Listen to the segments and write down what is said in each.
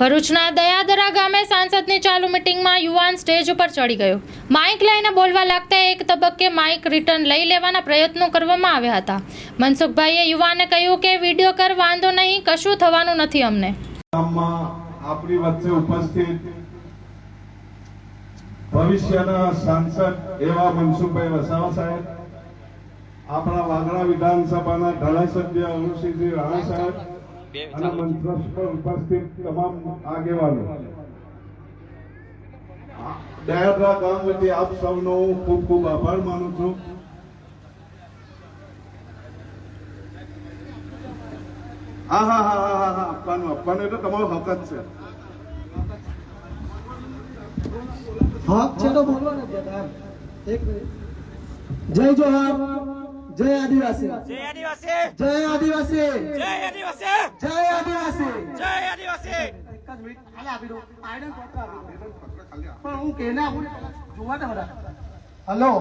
ભરૂચના દયાદરા ગામે સાંસદની ચાલુ મિટિંગમાં યુવાન સ્ટેજ ઉપર ચડી ગયો. માઇક લઈને બોલવા લાગતા એક તબક્કે માઇક રિટર્ન લઈ લેવાના પ્રયત્નો કરવામાં આવ્યા હતા. મનસુખભાઈએ યુવાને કહ્યું કે વીડિયો કર, વાંધો નહીં, કશું થવાનું નથી અમને. આપણી વચ્ચે ઉપસ્થિત ભવિષ્યના સાંસદ એવા મનસુખભાઈ વસાવા સાહેબ, આપણા વાગડા વિધાનસભાના ધારાસભ્ય અનુસિંહજી રાણા સાહેબ અને મંચ પર ઉપસ્થિત તમામ આગેવાનો. દયાદરા ગામ વતી આપ સૌનો હું ખૂબ ખૂબ આભાર માનું છું. હા હા હા હા હા હા આપવાનું આપવાનું એટલે તમારો હક જ છે. હક છે તો બોલવા નથી દેતા એમ. એક મિનિટ. જય જોહાર. જય આદિવાસી. જય આદિવાસી. જય આદિવાસી. જય આદિવાસી. જય આદિવાસી. જય આદિવાસી. એક જ મિનિટ ખાલી આપી દો આયરન પત્ર આપી દો પણ હું કેને આપું જોવા દે બધા. હલો.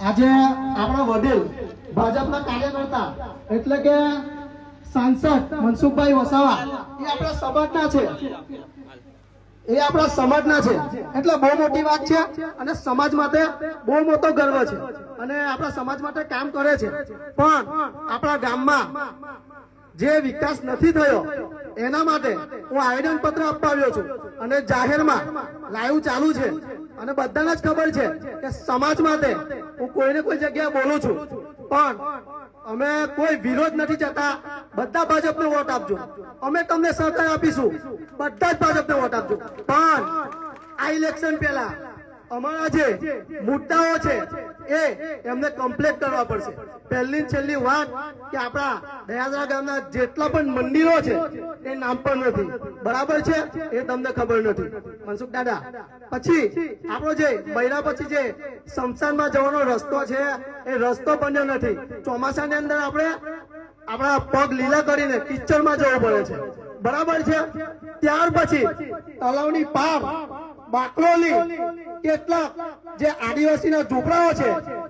આજે આપણા વડીલ ભાજપના કાર્યકર્તા એટલે કે સાંસદ મનસુખભાઈ વસાવા. એ આપણા સમાજના છે. એ આપણા સમાજના છે. એટલે બહુ મોટી વાત છે અને સમાજ માટે બહુ મોટો ગર્વ છે. અને આપણા સમાજ માટે કામ કરે છે. પણ આપણા ગામમાં જે વિકાસ નથી થયો, એના માટે હું આવેદન પત્ર અપાવ્યો છું. અને જાહેરમાં લાઈવ ચાલુ છે. અને બધાને જ ખબર છે કે સમાજ માટે હું કોઈને કોઈ જગ્યાએ બોલું છું. પણ અમે કોઈ વિરોધ નથી જતા. બધા ભાજપને વોટ આપજો. અમે તમને સહકાર આપીશું. બધા જ ભાજપને વોટ આપજો. પણ આ ઇલેક્શન પહેલા અમારા જે મુદ્દાઓ છે એ એમને કમ્પ્લીટ કરવા પડશે. પહેલી છેલ્લી વાત કે આપણા દયાદરા ગામના જેટલા પણ મંદિરો છે, એ નામ પણ નથી. બરાબર છે? એ તમને ખબર નથી. મનસુખ દાદા, પછી આપણો જે બૈરા પછી જે શમશાનમાં જવાનો રસ્તો છે, એ રસ્તો બન્યો નથી. ચોમાસાની અંદર આપણે આપણા પગ લીલા કરીને કિચડમાં જવું પડે છે. બરાબર છે? ત્યાર પછી તલાવની પાર બાકરોલી કેટલાક જે આદિવાસીના ઝૂંપડાઓ છે,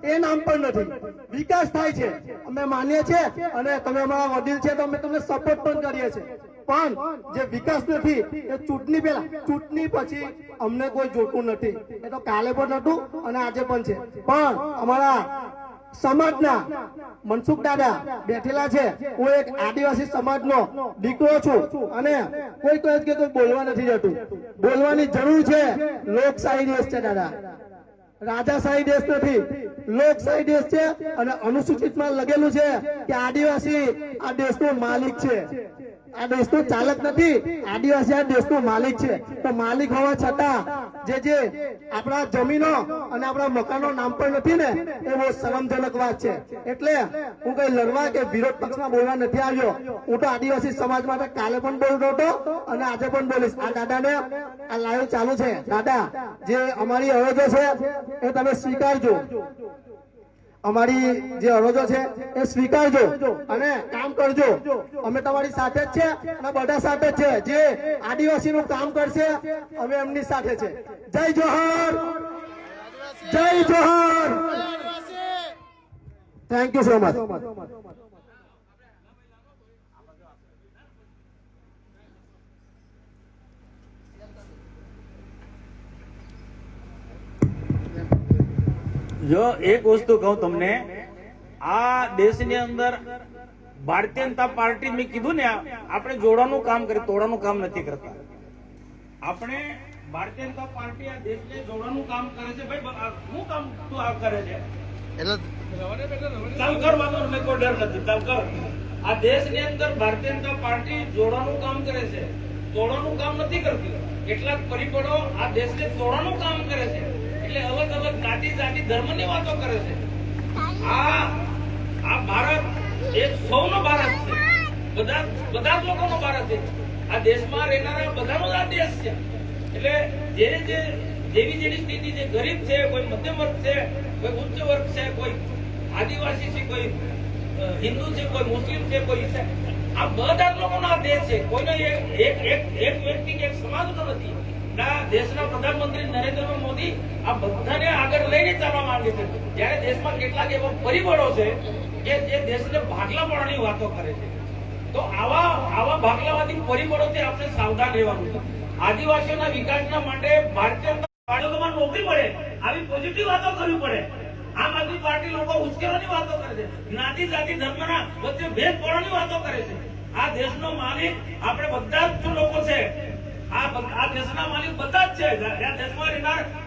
એ નામ પણ નથી. વિકાસ થાય છે. અમે માનીએ છીએ અને તમે અમારા વડીલ છે તો અમે તમને સપોર્ટ પણ કરીએ છીએ. પણ જે વિકાસ નથી, એ ચૂંટણી પહેલા, ચૂંટણી પછી અમને કોઈ જોતું નથી. એ તો કાલે પણ હતું અને આજે પણ છે. પણ અમારા સમાજના મનસુખ દાદા બેઠેલા છે. હું એક આદિવાસી સમાજનો દીકરો છું અને કોઈ કહે કે બોલવા નથી જતું. બોલવાની જરૂર છે. લોકશાહી દેશ છે દાદા. રાજાશાહી દેશ નથી. લોકશાહી દેશ છે અને અનુસૂચિતમાં લગેલું છે કે આદિવાસી આ દેશનો માલિક છે. આ દેશનો ચાલક નથી. આદિવાસી આ દેશનો માલિક છે. તો માલિક હોવા છતાં જે જે આપણા જમીનો અને આપણા મકાનો નામ પણ નથી ને, એ બહુ શરમજનક વાત છે. એટલે હું કઈ લડવા કે વિરોધ પક્ષમાં બોલવા નથી આવ્યો. હું તો આદિવાસી સમાજ માટે કાલે પણ બોલતો હતો અને આજે પણ બોલીશ. આ દાદાને આ લાઈવ ચાલુ છે. દાદા, જે અમારી અરજો છે, એ તમે સ્વીકારજો. અમારી જે અરજો છે એ સ્વીકારજો અને કામ કરજો. અમે તમારી સાથે જ છે અને બધા સાથે જ છે. જે આદિવાસી નું કામ કરશે અમે એમની સાથે છે. જય જોહર! જય જોહર! થેન્ક યુ સો મચ જો એક વસ્તુ કહું તમને આ દેશની અંદર ભારતીય જનતા પાર્ટી મેં કીધું ને આપણે જોડવાનું કામ કરીએ તોડવાનું કામ નથી કરતા. આપણે ભારતીય જનતા પાર્ટી આ દેશને જોડવાનું કામ કરે છે. ભાઈ શું કામ તું આ કરે છે? ચાલ કર વાંધો નહીં, કોઈ ડર નથી. ચાલ કર. આ દેશની અંદર ભારતીય જનતા પાર્ટી જોડવાનું કામ કરે છે. તોડવાનું કામ નથી કરતી. કેટલાક પરિબળો આ દેશને તોડવાનું કામ કરે છે. એટલે અલગ અલગ જાતિ જાતિ ધર્મની વાતો કરે છે. આ આ ભારત એક સૌનો ભારત છે. બધા બધા જ લોકોનો ભારત છે. આ દેશમાં રહેનારા બધાનો જ આ દેશ છે. એટલે જે જે, જેવી જેવી સ્થિતિ જે ગરીબ છે, કોઈ મધ્યમ વર્ગ છે, કોઈ ઉચ્ચ વર્ગ છે, કોઈ આદિવાસી છે, કોઈ હિન્દુ છે, કોઈ મુસ્લિમ છે, કોઈ ઈસાઈ. આ બધા લોકોનો આ દેશ છે. કોઈનો એક એક એક વ્યક્તિ કે એક સમાજનો નથી. ના વાતો આદિવાસીઓના વિકાસના માટે ભારતીય બાળકોમાં નોકરી પડે આવી પોઝિટિવ વાતો કરવી પડે. આમ આદમી પાર્ટી લોકો ઉશ્કેરવાની વાતો કરે છે. જ્ઞાતિ જાતિ ધર્મના વચ્ચે ભેદ પડવાની વાતો કરે છે. આ દેશનો માલિક આપણે બધા જ લોકો છે. આ દેશના માલિક બધા જ છે.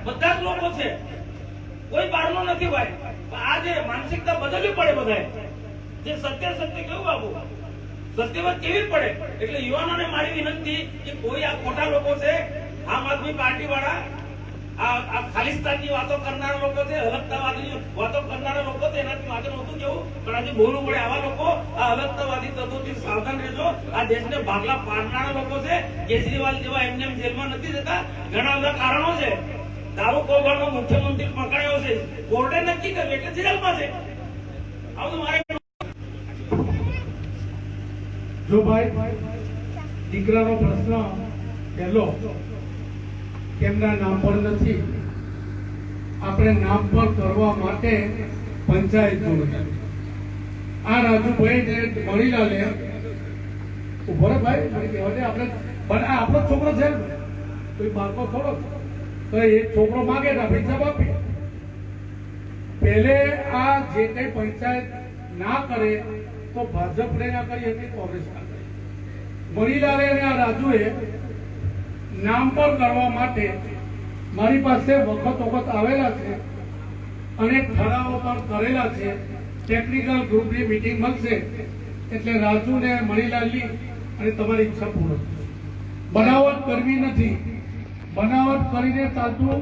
બધા જ લોકો છે. કોઈ બહારનો નથી ભાઈ. આ જે માનસિકતા બદલવી પડે બધાએ. જે સત્ય સત્ય કેવું બાબુ? સત્યવાદ કેવી પડે? એટલે યુવાનોને મારી વિનંતી કે કોઈ આ ખોટા લોકો છે, આમ આદમી પાર્ટી વાળા આ ખાલિસ્તાનની વાતો કરનારા લોકો છે અલગતાવાદીની વાતો કરનારા લોકો છે, એનાથી આગળ નહોતું કેવું? પણ આજે બોલવું પડે આવા લોકો, આ અલગતાવાદી તત્વોથી સાવધાન રહેજો. આ દેશને ભાગલા પાડનારા લોકો છે. કેજરીવાલ જેવા એમને જેલમાં નથી જતા. ઘણા બધા કારણો છે. દારૂ કૌભાંડનો મુખ્યમંત્રી પકડાયો છે. કોર્ટે નક્કી કર્યું એટલે જેલમાં છે. આવું મારે જો ભાઈ, દીકરાનો પ્રશ્ન પહેલો. કેમના નામ પર નથી. આપણે નામ પર કરવા માટે પંચાયત જોડે આ રાજુભાઈ ને મણીલાલે પણ આપણો છોકરો છે કોઈ બાળકો થોડો. તો એ છોકરો માગે ને આપણે જવાબ પહેલે આ જે કઈ પંચાયત ના કરે, તો ભાજપને ના કરી હતી કોંગ્રેસ ના કરી. મણીલાલે અને આ રાજુએ નામ પર કરવા માટે મારી પાસે વખત વખત આવેલા છે. અને ઠરાવો પણ કરેલા છે. ટેકનિકલ ગ્રુપની મિટિંગ મળશે. એટલે રાજુને મણીલાલની અને તમારી ઈચ્છા પૂર્ણ બનાવટ કરવી નથી. બનાવટ કરીને ચાલતું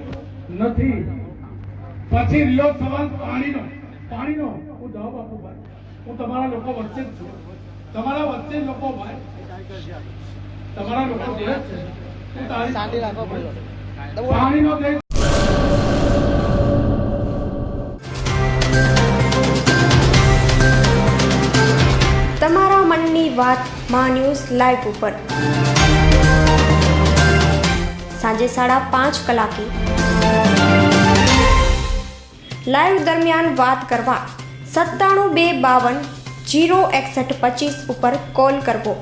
નથી. પછી રહ્યો સવાલ પાણીનો. પાણીનો હું જવાબ આપું ભાઈ. હું તમારા લોકો વચ્ચે જ છું. તમારા વચ્ચે લોકો ભાઈ. તમારા લોકો જે છે. હું રાખો પાણીનો તમારા મનની વાતમાં ન્યૂઝ લાઈવ ઉપર. સાંજે સાડા પાંચ કલાકે. લાઈવ દરમિયાન વાત કરવા સત્તાણું બે બાવન જીરો એકસઠ પચીસ ઉપર કોલ કરવો.